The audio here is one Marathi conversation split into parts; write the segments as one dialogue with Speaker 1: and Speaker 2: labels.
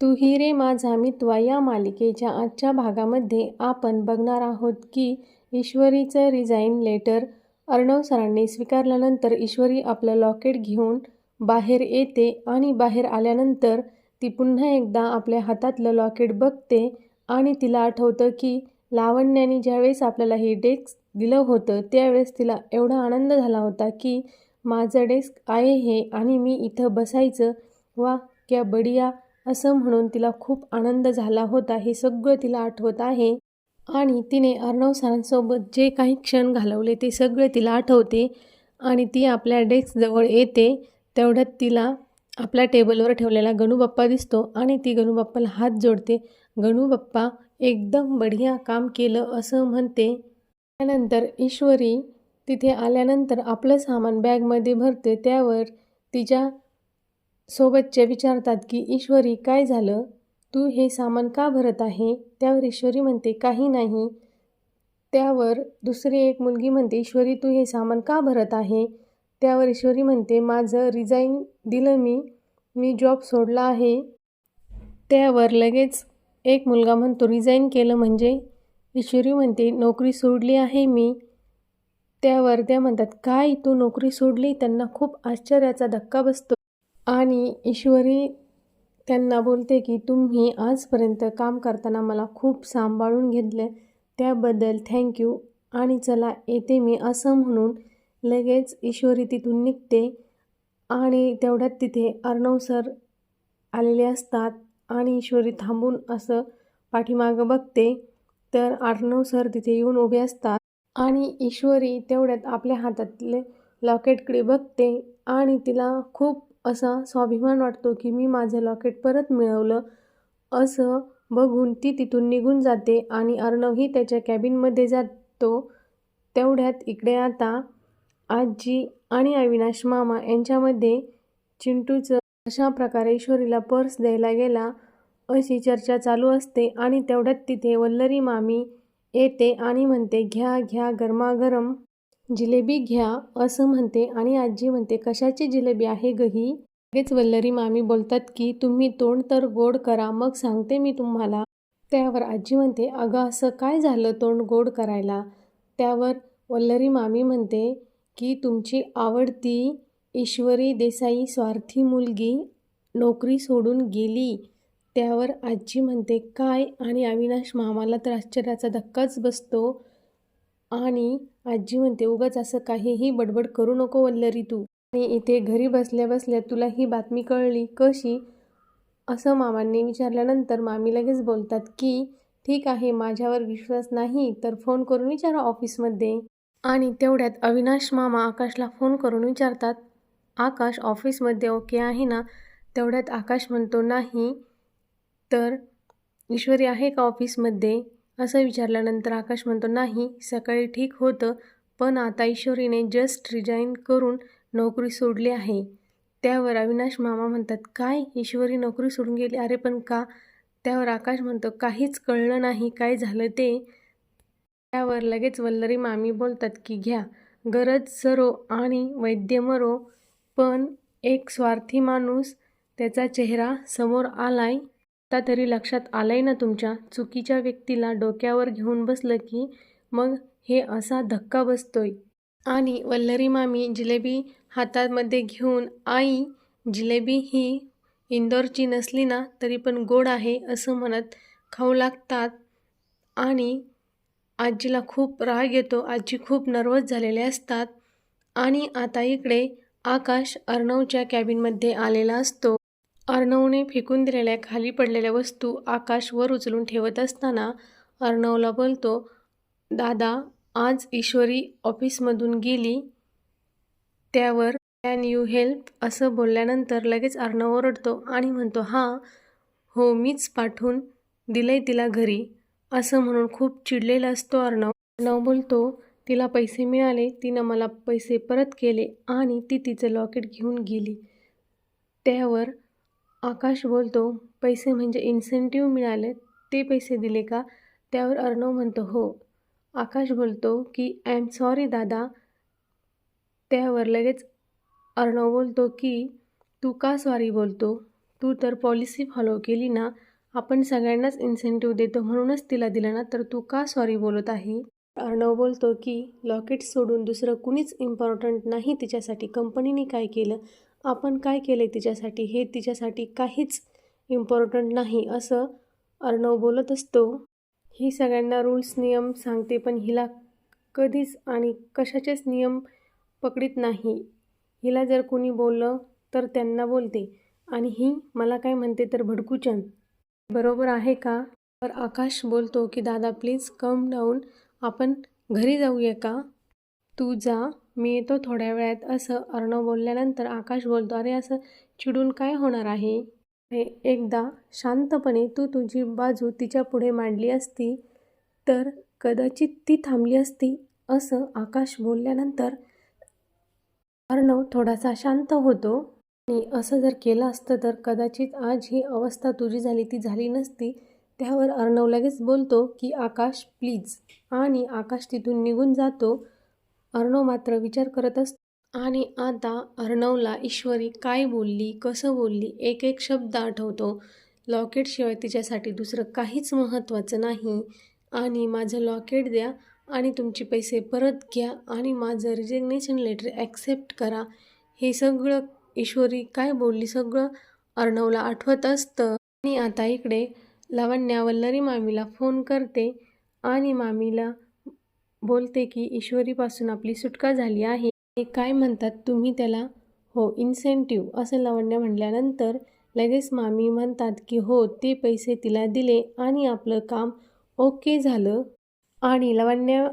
Speaker 1: तू ही रे माझा मित्वा. या मालिकेच्या आजच्या भागामध्ये आपण बघणार आहोत की ईश्वरीचं रिझाईन लेटर अर्णव सरांनी स्वीकारल्यानंतर ईश्वरी आपलं लॉकेट घेऊन बाहेर येते आणि बाहेर आल्यानंतर ती पुन्हा एकदा आपल्या हातातलं लॉकेट बघते आणि तिला आठवतं की लावण्याने ज्यावेळेस आपल्याला हे डेस्क दिलं होतं त्यावेळेस तिला एवढा आनंद झाला होता की माझं डेस्क आहे हे आणि मी इथं बसायचं. वा क्या बढिया. असं म्हणून तिला खूप आनंद झाला होता. हे सगळं तिला आठवत आहे. आणि तिने अर्णव सरांसोबत जे काही क्षण घालवले ते सगळे तिला आठवते. आणि ती आपल्या डेस्कजवळ येते. तेवढ्यात तिला आपल्या टेबलवर ठेवलेला गणूबाप्पा दिसतो आणि ती गणूबाप्पाला हात जोडते. गणूबाप्पा एकदम बढिया काम केलं असं म्हणते. त्यानंतर ईश्वरी तिथे आल्यानंतर आपलं सामान बॅगमध्ये भरते. त्यावर तिच्या सोबतचे विचारतात की ईश्वरी काय झालं? तू हे सामान का भरत आहे? त्यावर ईश्वरी म्हणते काही नाही. त्यावर दुसरी एक मुलगी म्हणते ईश्वरी तू हे सामान का भरत आहे? त्यावर ईश्वरी म्हणते माझं रिझाईन दिलं मी मी जॉब सोडला आहे. त्यावर लगेच एक मुलगा म्हणतो रिझाईन केलं म्हणजे? ईश्वरी म्हणते नोकरी सोडली आहे मी. त्यावर त्या म्हणतात काय? तू नोकरी सोडली? त्यांना खूप आश्चर्याचा धक्का बसतो. आणि ईश्वरी त्यांना बोलते की तुम्ही आजपर्यंत काम करताना मला खूप सांभाळून घेतलं. त्याबद्दल थँक्यू आणि चला येते मी असं म्हणून लगेच ईश्वरी तिथून निघते आणि तेवढ्यात तिथे अर्णव सर आलेले असतात आणि ईश्वरी थांबून असं पाठीमागं बघते. तर अर्णव सर तिथे येऊन उभे असतात आणि ईश्वरी तेवढ्यात आपल्या हातातले लॉकेटकडे बघते आणि तिला खूप असा स्वाभिमान वाटतो की मी माझं लॉकेट परत मिळवलं. असं बघून ती तिथून निघून जाते आणि अर्णवही त्याच्या कॅबिनमध्ये जातो. तेवढ्यात इकडे आता आजी आणि अविनाश मामा यांच्यामध्ये चिंटूचं अशा प्रकारे ईश्वरीला पर्स द्यायला गेला. अशी चर्चा चालू असते आणि तेवढ्यात तिथे वल्लरी मामी येते आणि म्हणते घ्या घ्या गरमागरम जिलेबी घ्या असं म्हणते आणि आजी म्हणते कशाची जिलेबी आहे गही लगेच वल्लरी मामी बोलतात की तुम्ही तोंड तर गोड करा मग सांगते मी तुम्हाला. त्यावर आजी म्हणते अगं असं काय झालं तोंड गोड करायला? त्यावर वल्लरी मामी म्हणते की तुमची आवडती ईश्वरी देसाई स्वार्थी मुलगी नोकरी सोडून गेली. त्यावर आजी म्हणते काय? आणि अविनाश मामाला तर आश्चर्याचा धक्काच बसतो. आणि आजी म्हणते उगाच असं काहीही बडबड करू नको वल्लरी तू. आणि इथे घरी बसल्या बसल्या तुला ही बातमी कळली कशी? असं मामांनी विचारल्यानंतर मामी लगेच बोलतात की ठीक आहे माझ्यावर विश्वास नाही तर फोन करून विचारा ऑफिसमध्ये. आणि तेवढ्यात अविनाश मामा आकाशला फोन करून विचारतात आकाश ऑफिसमध्ये ओके आहे ना? तेवढ्यात आकाश म्हणतो नाही. तर ईश्वरी आहे का ऑफिसमध्ये? असं विचारल्यानंतर आकाश म्हणतो नाही सकाळी ठीक होतं पण आता ईश्वरीने जस्ट रिजाईन करून नोकरी सोडली आहे. त्यावर अविनाश मामा म्हणतात काय? ईश्वरी नोकरी सोडून गेली? अरे पण का? त्यावर आकाश म्हणतो काहीच कळलं नाही काय झालं ते? त्यावर लगेच वल्लरी मामी बोलतात की घ्या गरज सरो आणि वैद्य मरो पण एक स्वार्थी माणूस त्याचा चेहरा समोर आलाय आता तरी लक्षात आलंय ना तुमच्या? चुकीच्या व्यक्तीला डोक्यावर घेऊन बसलं की मग हे असा धक्का बसतोय. आणि वल्लरी मामी जिलेबी हातामध्ये घेऊन आई जिलेबी ही इंदोरची नसली ना तरी पण गोड आहे असं म्हणत खाऊ लागतात. आणि आजीला खूप राग येतो आजी खूप नर्वस झालेले असतात. आणि आता इकडे आकाश अर्णवच्या कॅबिनमध्ये आलेला असतो. अर्णवने फेकून दिलेल्या खाली पडलेल्या वस्तू आकाश वर उचलून ठेवत असताना अर्णवला बोलतो दादा आज ईश्वरी ऑफिसमधून गेली. त्यावर कॅन यू हेल्प असं बोलल्यानंतर लगेच अर्णव ओरडतो आणि म्हणतो हां हो मीच पाठवून दिलंय तिला घरी. असं म्हणून खूप चिडलेला असतो अर्णव. अर्णव बोलतो तिला पैसे मिळाले. तिनं मला पैसे परत केले आणि ती तिचं लॉकेट घेऊन गेली. त्यावर आकाश बोलतो पैसे म्हणजे इन्सेंटिव्ह मिळाले ते पैसे दिले का? त्यावर अर्णव म्हणतो हो. आकाश बोलतो की आय एम सॉरी दादा. त्यावर लगेच अर्णव बोलतो की तू का सॉरी बोलतो? तू तर पॉलिसी फॉलो केली ना. आपण सगळ्यांनाच इन्सेंटिव्ह देतो म्हणूनच तिला दिलं ना. तर तू का सॉरी बोलत आहे? अर्णव बोलतो की लॉकेट सोडून दुसरं कुणीच इम्पॉर्टंट नाही तिच्यासाठी. कंपनीने काय केलं? आपण काय केलं आहे तिच्यासाठी? हे तिच्यासाठी काहीच इम्पॉर्टंट नाही असं अर्णव बोलत असतो. ही सगळ्यांना रूल्स नियम सांगते पण हिला कधीच आणि कशाचेच नियम पकडीत नाही. हिला जर कोणी बोललं तर त्यांना बोलते आणि ही मला काय म्हणते तर भडकूचन. बरोबर आहे का? तर आकाश बोलतो की दादा प्लीज कम डाऊन आपण घरी जाऊया का? तू जा. मी येतो थोड्या वेळात. असं अर्णव बोलल्यानंतर आकाश बोलतो अरे असं चिडून काय होणार आहे? हे एकदा शांतपणे तू तुझी बाजू तिच्या पुढे मांडली असती तर कदाचित ती थांबली असती. असं आकाश बोलल्यानंतर अर्णव थोडासा शांत होतो. आणि असं जर केलं असतं तर कदाचित आज ही अवस्था तुझी झाली ती झाली नसती. त्यावर अर्णव लगेच बोलतो की आकाश प्लीज. आणि आकाश तिथून निघून जातो. अर्णव मात्र विचार करत असतो आणि आता अर्णवला ईश्वरी काय बोलली कसं बोलली एक एक शब्द आठवतो. लॉकेटशिवाय तिच्यासाठी दुसरं काहीच महत्त्वाचं नाही. आणि माझं लॉकेट द्या आणि तुमचे पैसे परत घ्या आणि माझं रिजिग्नेशन लेटर ॲक्सेप्ट करा. हे सगळं ईश्वरी काय बोलली सगळं अर्णवला आठवत असतं. आणि आता इकडे लावण्या वल्लरी मामीला फोन करते. आणि मामीला बोलते की ईश्वरीपासून आपली सुटका झाली आहे. हे काय म्हणतात तुम्ही त्याला? हो इन्सेंटिव्ह असं लावण्या म्हटल्यानंतर लगेच मामी म्हणतात की हो ते पैसे तिला दिले आणि आपलं काम ओके झालं. आणि लावण्या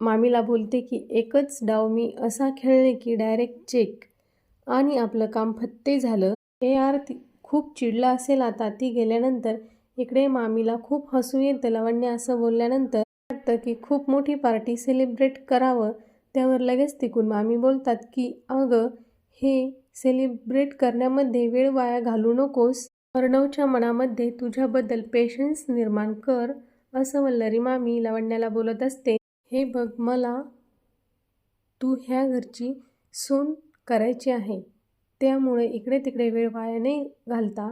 Speaker 1: मामीला बोलते की एकच डाव मी असा खेळले की डायरेक्ट चेक आणि आपलं काम फत्ते झालं. हे यार ती खूप चिडला असेल आता. ती गेल्यानंतर इकडे मामीला खूप हसू येतं. लावण्य असं बोलल्यानंतर वाटतं की खूप मोठी पार्टी सेलिब्रेट करावं त्यावर लगेच तिकून मामी बोलतात की अगं हे सेलिब्रेट करण्यामध्ये वेळ वाया घालू नकोस. अर्णवच्या मनामध्ये तुझ्याबद्दल पेशन्स निर्माण कर असं वल्लरी मामी लावण्याला बोलत असते. हे बघ मला तू ह्या घरची सून करायची आहे. त्यामुळे इकडे तिकडे वेळ वाया नाही घालता.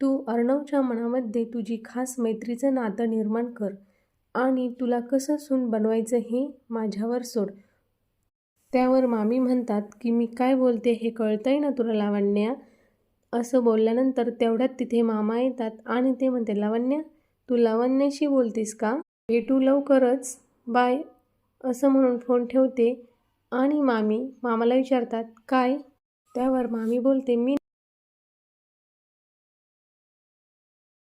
Speaker 1: तू अर्णवच्या मनामध्ये तुझी खास मैत्रीचं नातं निर्माण कर. आणि तुला कसं सून बनवायचं हे माझ्यावर सोड. त्यावर मामी म्हणतात की मी काय बोलते हे कळतंय ना तुला लावण्या? असं बोलल्यानंतर तेवढ्यात तिथे मामा येतात आणि ते म्हणते लावण्या तू लावण्याशी बोलतीस का? भेटू लवकरच बाय असं म्हणून फोन ठेवते. आणि मामी मामाला विचारतात काय? त्यावर मामी बोलते मी